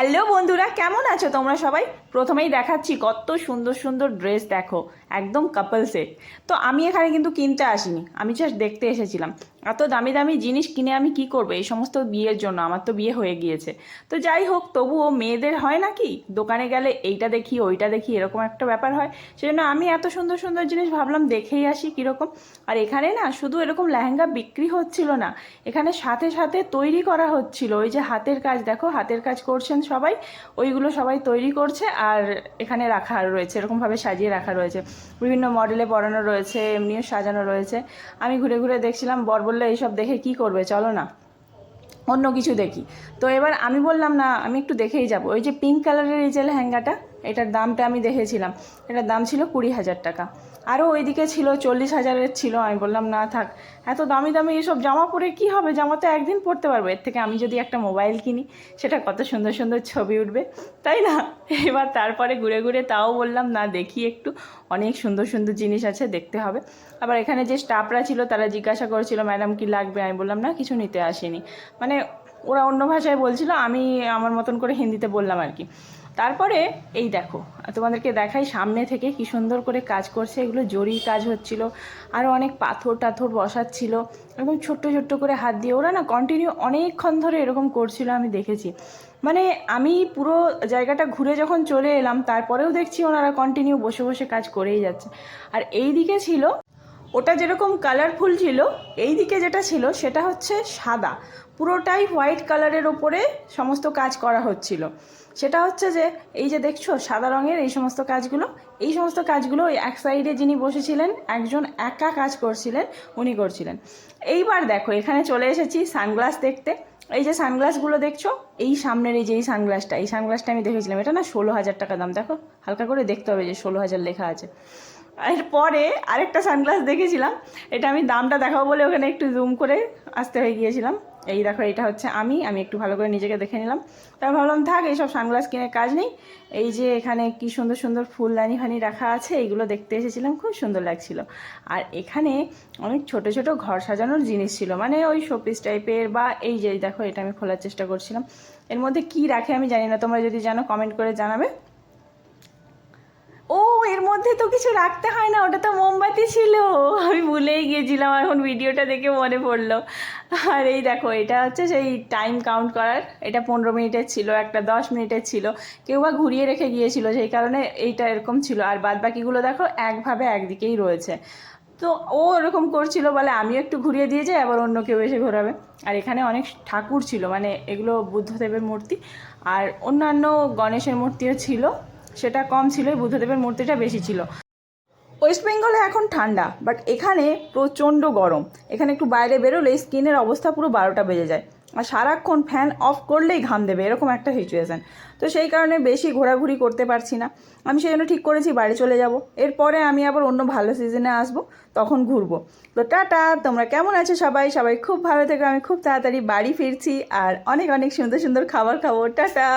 Hello বন্ধুরা, কেমন আছো তোমরা সবাই? প্রথমেই দেখাচ্ছি কত সুন্দর সুন্দর ড্রেস দেখো, একদম কাপল সেট তো আমি এখানে কিন্তু কিনতে আসিনি, আমি জাস্ট দেখতে এসেছিলাম। এত দামি দামি জিনিস কিনে আমি কি করব? এই সমস্ত বিয়ের জন্য। আমার তো বিয়ে হয়ে গিয়েছে। তো যাই হোক, তবুও মেয়েদের হয় নাকি দোকানে গেলে এইটা দেখি, ওইটা দেখি, এরকম একটা ব্যাপার হয়। সেজন্য আমি এত সুন্দর সুন্দর জিনিস ভাবলাম দেখেই আসি কীরকম। আর এখানে না শুধু এরকম লেহেঙ্গা বিক্রি হচ্ছিল না, এখানে সাথে সাথে তৈরি করা হচ্ছিল। ওই যে হাতের কাজ, দেখো হাতের কাজ করছেন সবাই, ওইগুলো সবাই তৈরি করছে আর এখানে রাখা রয়েছে, এরকমভাবে সাজিয়ে রাখা রয়েছে। বিভিন্ন মডেলে পরানো রয়েছে, এমনিও সাজানো রয়েছে। আমি ঘুরে ঘুরে দেখছিলাম বর বললে, এইসব দেখে কি করবে? চলো না। অন্য কিছু দেখি। তো এবার আমি বললাম, না, আমি একটু দেখেই যাব। ওই যে পিঙ্ক কালারের এই যে লেহেঙ্গাটা, এটার দামটা আমি দেখেছিলাম। এটার দাম ছিল কুড়ি হাজার টাকা। আরও ওইদিকে ছিল, চল্লিশ হাজারের ছিল, আমি বললাম, না, থাক। এত দামি দামি এসব জামা পরে কি হবে? জামা তো একদিন পরতে পারব। এর থেকে আমি যদি একটা মোবাইল কিনি, সেটা কত সুন্দর সুন্দর ছবি উঠবে, তাই না? এবার তারপরে ঘুরে ঘুরে তাও বললাম, না, দেখি একটু। অনেক সুন্দর সুন্দর জিনিস আছে, দেখতে হবে। আবার এখানে যে স্টাফরা ছিল, তারা জিজ্ঞাসা করেছিল, ম্যাডাম, কি লাগবে? আমি বললাম, না, কিছু নিতে আসিনি। মানে ওরা অন্য ভাষায় বলছিল, আমি আমার মতন করে হিন্দিতে বললাম আর কি। তারপরে এই দেখো, তোমাদেরকে দেখাই সামনে থেকে কি সুন্দর করে কাজ করছে। এগুলো জরির কাজ হচ্ছিল আরও অনেক পাথর টাথর বসাচ্ছিল, একদম ছোট্ট ছোট্ট করে হাত দিয়ে। ওরা না কন্টিনিউ অনেকক্ষণ ধরে এরকম করছিল, আমি দেখেছি। মানে আমি পুরো জায়গাটা ঘুরে যখন চলে এলাম, তারপরেও দেখছি ওনারা কন্টিনিউ বসে বসে কাজ করেই যাচ্ছে। আর এই দিকে ছিল ওটা যেরকম কালারফুল ছিল এই দিকে যেটা ছিল সেটা হচ্ছে সাদা। পুরোটাই হোয়াইট কালারের ওপরে সমস্ত কাজ করা হচ্ছিল। সেটা হচ্ছে যে, এই যে দেখছ, সাদা রঙের এই সমস্ত কাজগুলো, এই সমস্ত কাজগুলো ওই এক সাইডে যিনি বসেছিলেন, একজন একা কাজ করছিলেন, উনি করছিলেন। এইবার দেখো, এখানে চলে এসেছি সানগ্লাস দেখতে। এই যে সানগ্লাসগুলো দেখছ, এই সামনের এই যে এই সানগ্লাসটা এই সানগ্লাসটা আমি দেখেছিলাম, এটা না ষোলো হাজার টাকা দাম। দেখো, হালকা করে দেখতে হবে যে ষোলো হাজার লেখা আছে। এরপরে আরেকটা সানগ্লাস দেখেছিলাম। এটা আমি দামটা দেখাবো বলে ওখানে একটু জুম করে আসতে হয়ে গিয়েছিলাম। এই দেখো, এটা হচ্ছে আমি। আমি একটু ভালো করে নিজেকে দেখে নিলাম। তারপর ভাবলাম, থাক, এইসব সানগ্লাস কিনে কাজ নেই। এই যে এখানে কি সুন্দর সুন্দর ফুলদানি ফানি রাখা আছে, এইগুলো দেখতে এসেছিলাম, খুব সুন্দর লাগছিল। আর এখানে অনেক ছোট ছোট ঘর সাজানোর জিনিস ছিল। মানে ওই শোপিস টাইপের বা এই যে দেখো, এটা আমি খোলার চেষ্টা করছিলাম। এর মধ্যে কি রাখে আমি জানি না। তোমরা যদি জানো কমেন্ট করে জানাবে। মধ্যে তো কিছু রাখতে হয় না, ওটা তো মোমবাতি ছিল। আমি ভুলেই গিয়েছিলাম এখন ভিডিওটা দেখে মনে পড়ল। আর এই দেখো, এটা হচ্ছে সেই টাইম কাউন্ট করার, এটা পনেরো মিনিটের ছিল, একটা দশ মিনিটের ছিল। কেউ বা ঘুরিয়ে রেখে গিয়েছিল সেই কারণে এইটা এরকম ছিল। আর বাদ বাকিগুলো দেখো, একভাবে একদিকেই রয়েছে। তো ও ওরকম করছিল বলে আমিও একটু ঘুরিয়ে দিয়ে যাই, আবার অন্য কেউ এসে ঘোরাবে। আর এখানে অনেক ঠাকুর ছিল মানে এগুলো বুদ্ধদেবের মূর্তি। আর অন্যান্য গণেশের মূর্তিও ছিল। সেটা কম ছিল বুদ্ধদেবের মূর্তিটা বেশি ছিল। ওয়েস্ট বেঙ্গলে এখন ঠান্ডা বাট এখানে প্রচণ্ড গরম। এখানে একটু বাইরে বেরোলে স্কিনের অবস্থা পুরো বারোটা বেজে যায়। আর সারাক্ষণ ফ্যান অফ করলেই ঘাম দেবে, এরকম একটা সিচুয়েশান তো সেই কারণে বেশি ঘোরাঘুরি করতে পারছি না। আমি সেই জন্য ঠিক করেছি, বাড়ি চলে যাব। এরপরে আমি আবার অন্য ভালো সিজনে আসব, তখন ঘুরবো। তো টাটা, তোমরা কেমন আছো সবাই? সবাই খুব ভালো থেকো, আমি খুব তাড়াতাড়ি বাড়ি ফিরছি। আর অনেক অনেক সুন্দর সুন্দর খাবার খাব। টাটা!